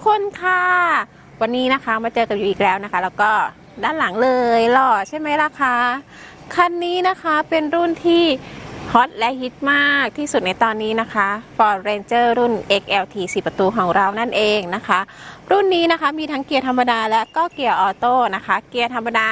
ทุกคนค่ะ วันนี้นะคะมาเจอกันอยู่อีกแล้วนะคะ แล้วก็ด้านหลังเลยหล่อใช่ไหมล่ะคะคันนี้นะคะเป็นรุ่นที่ฮอตและฮิตมากที่สุดในตอนนี้นะคะ Ford Ranger รุ่น XLT 4 ประตูของเรานั่นเองนะคะ รุ่นนี้นะคะมีทั้งเกียร์ธรรมดาและก็เกียร์ออโต้นะคะ เกียร์ธรรมดา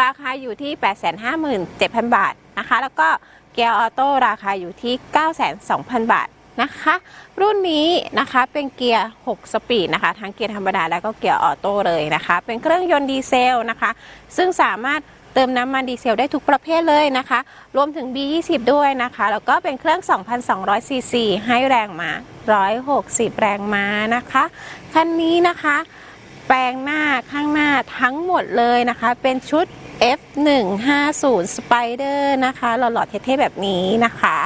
ราคาอยู่ที่ 857,000 บาทนะคะ แล้วก็เกียร์ออโต้ราคาอยู่ที่ 902,000 บาท นะคะ รุ่นนี้นะคะเป็นเกียร์ 6 สปีดนะคะ ทั้งเกียร์ธรรมดาแล้วก็เกียร์ออโต้เลยนะคะ เป็นเครื่องยนต์ดีเซลนะคะ ซึ่งสามารถเติมน้ำมันดีเซลได้ทุกประเภทเลยนะคะ รวมถึง B20 ด้วยนะคะ แล้วก็เป็นเครื่อง 2,200 ซีซี ให้แรงม้า160 แรงม้านะคะ คันนี้นะคะ แปลงหน้าข้างหน้าทั้งหมดเลยนะคะ เป็นชุด F150 Spider นะคะ หล่อๆเท่ๆแบบนี้นะคะ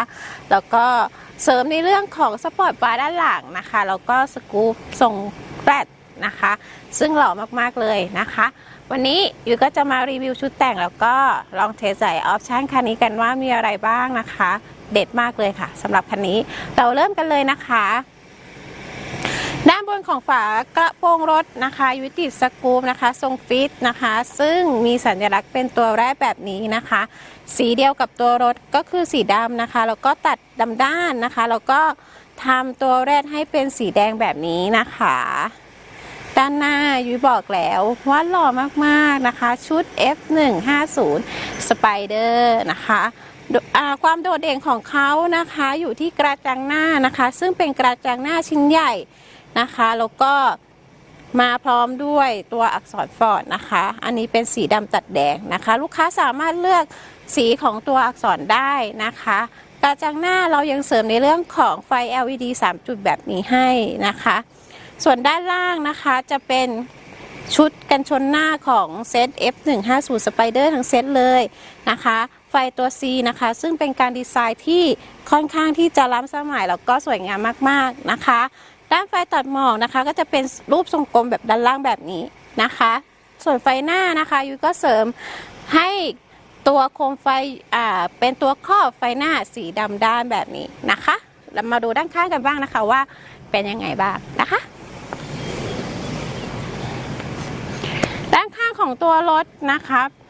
แล้วก็ เสริมในเรื่องของสปอร์ตบาร์ด้านหลังนะคะแล้วก็สกู๊ปทรงแรดนะคะ ซึ่งหล่อมากๆเลยนะคะ วันนี้ยูก็จะมารีวิวชุดแต่งแล้วก็ลองเทสใส่ออปชั่นคันนี้กันว่ามีอะไรบ้างนะคะ เด็ดมากเลยค่ะสำหรับคันนี้เราเริ่มกันเลยนะคะ บนของฝากระโปรงรถนะคะยุติสกูปนะคะ ทรงฟิตนะคะ ซึ่งมีสัญลักษณ์เป็นตัวแรกแบบนี้นะคะ สีเดียวกับตัวรถก็คือสีดำนะคะแล้วก็ตัดดำด้านนะคะแล้วก็ทำตัวแรกให้เป็นสีแดงแบบนี้นะคะ ด้านหน้ายุ้ยบอกแล้วว่าหล่อมากๆนะคะ ชุด F150 Spider นะคะดูอ่าความโดดเด่นของเขานะคะอยู่ที่กระจังหน้านะคะ ซึ่งเป็นกระจังหน้าชิ้นใหญ่ นะคะ แล้วก็มาพร้อมด้วยตัวอักษรฟอร์ดนะคะ อันนี้เป็นสีดำตัดแดงนะคะ ลูกค้าสามารถเลือกสีของตัวอักษรได้นะคะกระจังหน้าเรายังเสริมในเรื่องของไฟ LED 3 จุดแบบนี้ให้นะคะ ส่วนด้านล่างนะคะจะเป็นชุดกันชนหน้าของเซต F150 Spider ทั้งเซตเลยนะคะ ไฟตัว C นะคะ ซึ่งเป็นการดีไซน์ที่ค่อนข้างที่จะล้ำสมัยแล้วก็สวยงามมากๆนะคะ ด้านไฟตัดหมอกนะคะ ก็จะเป็นรูปทรงกลมแบบด้านล่างแบบนี้นะคะ ส่วนไฟหน้านะคะยุ้ยก็เสริมให้ตัวโคมไฟอ่าเป็นตัวครอบไฟหน้าสีดำด้านแบบนี้นะคะเรามาดูด้านข้างกันบ้างนะคะว่าเป็นยังไงบ้างนะคะ ด้านข้างของตัวรถนะคะจะ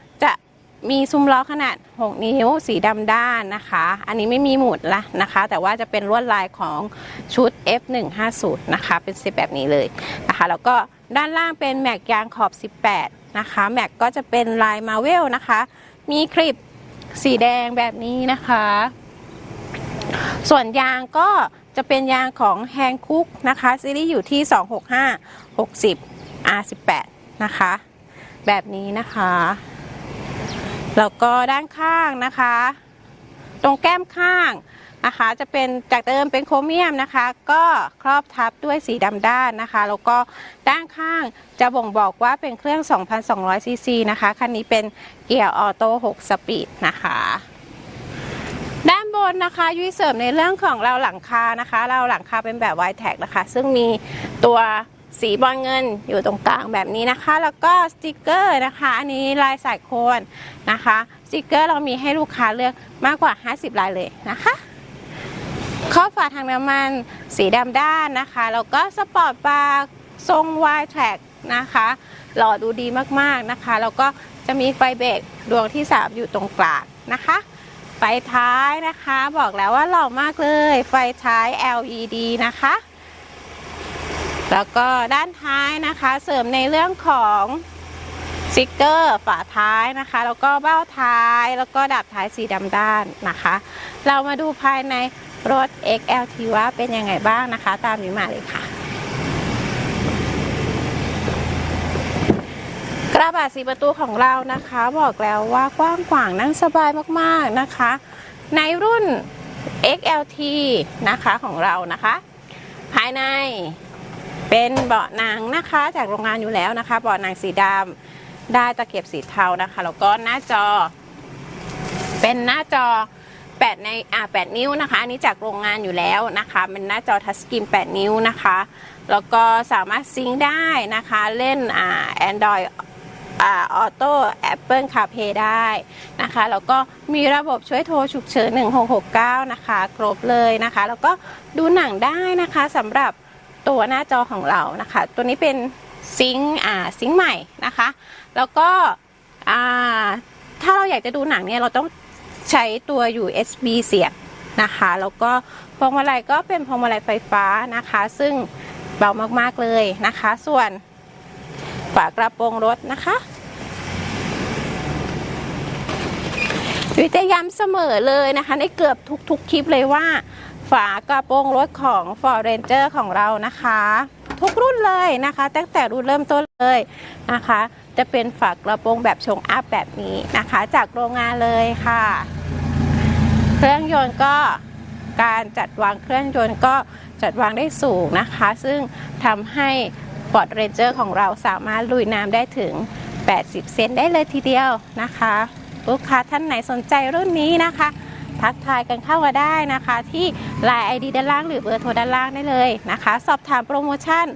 มีซุ้มล้อขนาด 6 นิ้ว สีดำด้านนะคะ อันนี้ไม่มีหมุดละนะคะ แต่ว่าจะเป็นลวดลายของชุด F150 นะคะ เป็นสิบแบบนี้เลยนะคะ แล้วก็ด้านล่างเป็นแม็กยางขอบ 18 นะคะ แม็กก็จะเป็นลายมาเวลนะคะ มีคลิปสีแดงแบบนี้นะคะ ส่วนยางก็จะเป็นยางของแฮงคุกนะคะซีรีส์อยู่ที่ 265 60 R18 นะคะ แบบนี้นะคะ แล้วก็ด้านข้างนะคะ ตรงแก้มข้างนะคะ จะเป็นจากเดิมเป็นโครเมียมนะคะ ก็ครอบทับด้วยสีดำด้านนะคะ แล้วก็ด้านข้างจะบ่งบอกว่าเป็นเครื่อง 2,200 ซีซีนะคะคันนี้เป็นเกียร์ออโต้6สปีดนะคะด้านบนนะคะยุ้ยเสริมในเรื่องของเราหลังคานะคะ เราหลังคาเป็นแบบไวแท็กนะคะ ซึ่งมีตัว สีบอลเงินอยู่ตรงกลางแบบนี้นะคะ แล้วก็สติกเกอร์นะคะ อันนี้ลายสายโคนนะคะสติกเกอร์เรามีให้ลูกค้าเลือกมากกว่า 50 ลายเลยนะคะข้อฝาทางน้ำมันสีดำด้านนะคะ แล้วก็สปอร์ตบาร์ทรงวายแท็กนะคะหล่อดูดีมากๆนะคะ แล้วก็จะมีไฟเบรกดวงที่ 3 อยู่ตรงกลางนะคะไฟท้ายนะคะ บอกแล้วว่าหล่อมากเลย ไฟท้าย LED นะคะ แล้วก็ด้านท้ายนะคะเสริมในเรื่องของสติกเกอร์ฝาท้ายนะคะ แล้วก็เบ้าท้ายแล้วก็ดับท้ายสีดำด้านนะคะ เรามาดูภายในรถ XLT ว่าเป็นยังไงบ้างนะคะ ตามนี้มาเลยค่ะ กระบะสีประตูของเรานะคะ บอกแล้วว่ากว้างขวางนั่งสบายมากๆนะคะ ในรุ่น XLT นะคะของเรานะคะ ภายใน เป็นเบาะหนังนะคะจากโรงงานอยู่แล้วนะคะ เบาะหนังสีดำได้ตะเข็บสีเทานะคะ แล้วก็หน้าจอ เป็นหน้าจอ8ในอ่า8นิ้วนะคะ อันนี้จากโรงงานอยู่แล้วนะคะ เป็นหน้าจอทัชสกรีน8 นิ้วนะคะ แล้วก็สามารถซิงค์ได้นะคะ เล่นอ่า Android ออโต้ Apple CarPlay ได้นะคะ แล้วก็มีระบบช่วยโทรฉุกเฉิน 1669 นะคะ ครบเลยนะคะ แล้วก็ดูหนังได้นะคะสำหรับ ตัวหน้าจอของเรานะคะ ตัวนี้เป็นซิงค์อ่าซิงค์ใหม่นะคะ แล้วก็อ่าถ้าเราอยากจะดูหนังเนี่ยเราต้องใช้ตัว USB เสียบนะคะ แล้วก็พวงมาลัยก็เป็นพวงมาลัยไฟฟ้านะคะ ซึ่งเบามากๆเลยนะคะ ส่วนฝากระโปรงรถนะคะวิจะย้ำเสมอเลยนะคะ ในเกือบทุกๆคลิปเลยว่า ฝากระโปรงรถของ Ford Ranger ของเรานะคะ ทุกรุ่นเลยนะคะ ตั้งแต่รุ่นเริ่มต้นเลยนะคะ จะเป็นฝากระโปรงแบบชงอัพแบบนี้นะคะ จากโรงงานเลยค่ะ เครื่องยนต์ก็การจัดวางเครื่องยนต์ก็จัดวางได้สูงนะคะ ซึ่งทำให้ Ford Ranger ของเราสามารถลุยน้ำได้ถึง 80 เซนได้เลยทีเดียวนะคะ ลูกค้าท่านไหนสนใจรุ่นนี้นะคะ ทักทายกันเข้ามาได้นะคะ ที่ Line ID ด้านล่างหรือเบอร์โทรด้านล่างได้เลยนะคะ สอบถามโปรโมชั่น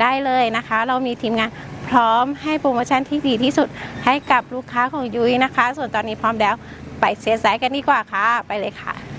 ได้เลยนะคะ เรามีทีมงานพร้อมให้โปรโมชั่นที่ดีที่สุดให้กับลูกค้าของยุ้ยนะคะ ส่วนตอนนี้พร้อมแล้วไปเซสไซส์กันดีกว่าค่ะ ไปเลยค่ะ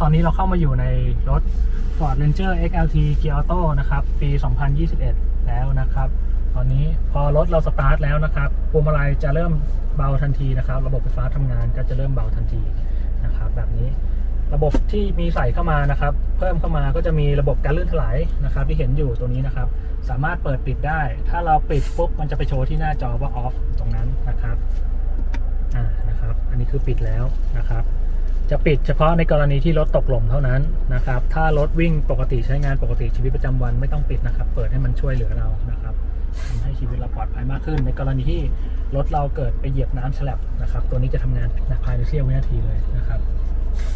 ตอนนี้เราเข้ามาอยู่ในรถ Ford Ranger XLT Gear Auto นะครับ ปี 2021 แล้วนะครับ ตอนนี้พอรถเราสตาร์ทแล้วนะครับพวงมาลัยจะเริ่มเบาทันทีนะครับ ระบบไฟฟ้าทำงานก็จะเริ่มเบาทันทีนะครับแบบนี้ระบบที่มีใส่เข้ามานะครับ เพิ่มเข้ามาก็จะมีระบบการลื่นถลายนะครับ ที่เห็นอยู่ตัวนี้นะครับ สามารถเปิดปิดได้ ถ้าเราปิดปุ๊บมันจะไปโชว์ที่หน้าจอว่า off ตรงนั้นนะครับอ่านะครับ อันนี้คือปิดแล้วนะครับ จะปิดเฉพาะในกรณีที่รถตกหล่มเท่านั้นนะครับ ถ้ารถวิ่งปกติใช้งานปกติชีวิตประจำวันไม่ต้องปิดนะครับ เปิดให้มันช่วยเหลือเรานะครับทำให้ชีวิตเราปลอดภัยมากขึ้น ในกรณีที่รถเราเกิดไปเหยียบน้ำฉลับนะครับ ตัวนี้จะทำงานภายในเสี้ยววินาทีเลยนะครับ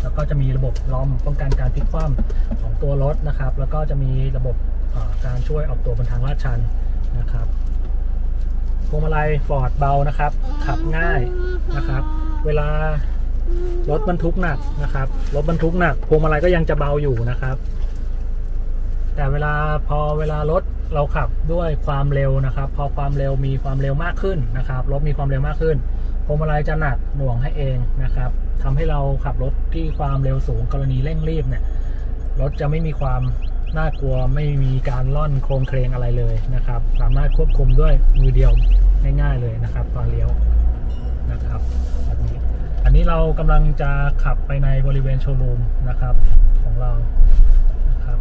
แล้วก็จะมีระบบล้อมป้องกันการพลิกคว่ำของตัวรถนะครับ แล้วก็จะมีระบบการช่วยออกตัวบนทางลาดชันนะครับพวงมาลัยฟอร์ดเบานะครับ ขับง่ายนะครับ เวลา รถบรรทุกหนักนะครับ รถบรรทุกหนักพวงมาลัยก็ยังจะเบาอยู่นะครับ แต่เวลาพอเวลารถเราขับด้วยความเร็วนะครับ พอความเร็วมีความเร็วมากขึ้นนะครับรถมีความเร็วมากขึ้นพวงมาลัยจะหนักหน่วงให้เองนะครับทำให้เราขับรถที่ความเร็วสูงกรณีเร่งรีบเนี่ยรถจะไม่มีความน่ากลัวไม่มีการล่อนโครงเคลงอะไรเลยนะครับ สามารถควบคุมด้วยมือเดียวง่ายๆเลยนะครับ ตอนเลี้ยวนะครับ อันนี้เรากำลังจะขับไปในบริเวณโชว์รูมนะครับของเรานะครับ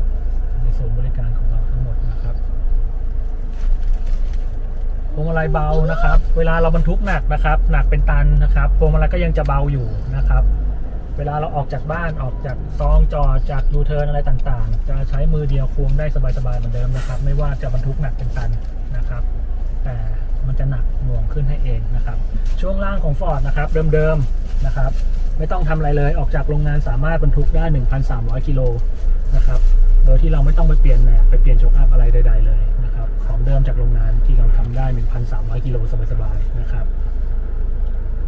ในศูนย์บริการของเราทั้งหมดนะครับพวงมาลัยเบานะครับ เวลาเราบรรทุกหนักนะครับ หนักเป็นตันนะครับพวงมาลัยก็ยังจะเบาอยู่นะครับ เวลาเราออกจากบ้านออกจากซองจอดจากยูเทิร์นอะไรต่างๆ จะใช้มือเดียวควงได้สบายๆเหมือนเดิมนะครับ ไม่ว่าจะบรรทุกหนักเป็นตันนะครับ แต่มันจะหนักหน่วงขึ้นให้เองนะครับ ช่วงล่างของ Ford นะครับ เดิมๆ นะครับ ไม่ต้องทำอะไรเลยออกจากโรงงานสามารถบรรทุกได้ 1,300 กิโลนะครับ โดยที่เราไม่ต้องไปเปลี่ยนแหนบไปเปลี่ยนโชคอัพอะไรใด ๆ เลยนะครับ ของเดิมจากโรงงานที่เราทำได้ 1,300 กิโลสบายๆนะครับ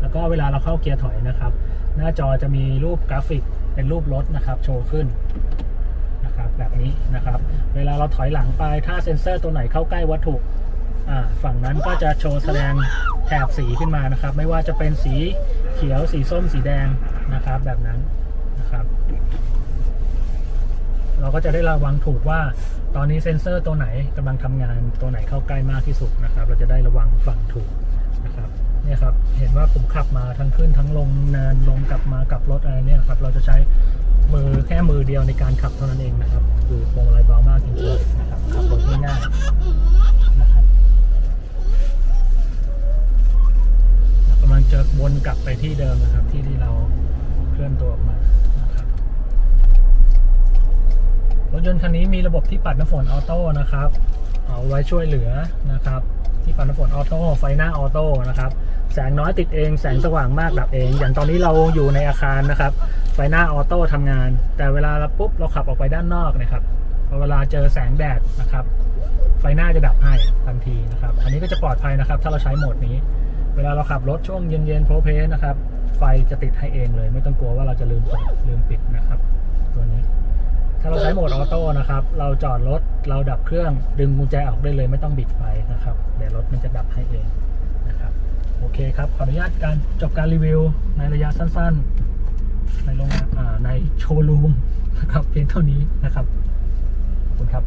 แล้วก็เวลาเราเข้าเกียร์ถอยนะครับ หน้าจอจะมีรูปกราฟิกเป็นรูปรถนะครับ โชว์ขึ้นนะครับแบบนี้นะครับ เวลาเราถอยหลังไปถ้าเซ็นเซอร์ตัวไหนเข้าใกล้วัตถุ ฝั่งนั้นก็จะโชว์แสดงแถบสีขึ้นมานะครับ ไม่ว่าจะเป็นสีเขียวสีส้มสีแดงนะครับ แบบนั้นนะครับ เราก็จะได้ระวังถูกว่า ตอนนี้เซ็นเซอร์ตัวไหนกำลังทำงานตัวไหนเข้าใกล้มากที่สุดนะครับ เราจะได้ระวังฝั่งถูกนะครับเนี่ยครับเห็นว่าผมขับมาทั้งขึ้นทั้งลงเนินลงกลับมากลับรถอะไรเนี่ยครับเราจะใช้มือแค่มือเดียวในการขับเท่านั้นเองนะครับ คือพวงมาลัยเบามากจริงๆนะครับขับรถง่ายๆนะครับ กำลังจะวนกลับไปที่เดิมนะครับ ที่ที่เราเคลื่อนตัวออกมานะครับรถยนต์คันนี้มีระบบที่ปัดน้ำฝนออโต้นะครับ เอาไว้ช่วยเหลือนะครับ ที่ปัดน้ำฝนออโต้ไฟหน้าออโต้นะครับ แสงน้อยติดเอง แสงสว่างมากดับเอง อย่างตอนนี้เราอยู่ในอาคารนะครับ ไฟหน้าออโต้ทำงาน แต่เวลาเราปุ๊บเราขับออกไปด้านนอกนะครับพอเวลาเจอแสงแดดนะครับ ไฟหน้าจะดับให้ทันทีนะครับ อันนี้ก็จะปลอดภัยนะครับ ถ้าเราใช้โหมดนี้ เวลาเราขับรถช่วงเย็นๆโพเพสนะครับ ไฟจะติดให้เองเลย ไม่ต้องกลัวว่าเราจะลืมเปิดลืมปิดนะครับ ตัวนี้ ถ้าเราใช้โหมดออโต้นะครับ เราจอดรถเราดับเครื่องดึงกุญแจออกได้เลย ไม่ต้องบิดไฟนะครับเดี๋ยวรถมันจะดับให้เองนะครับโอเคครับขออนุญาตการจบการรีวิวในระยะสั้นๆ ในโรงงานในโชว์รูมนะครับเพียงเท่านี้นะครับขอบคุณครับ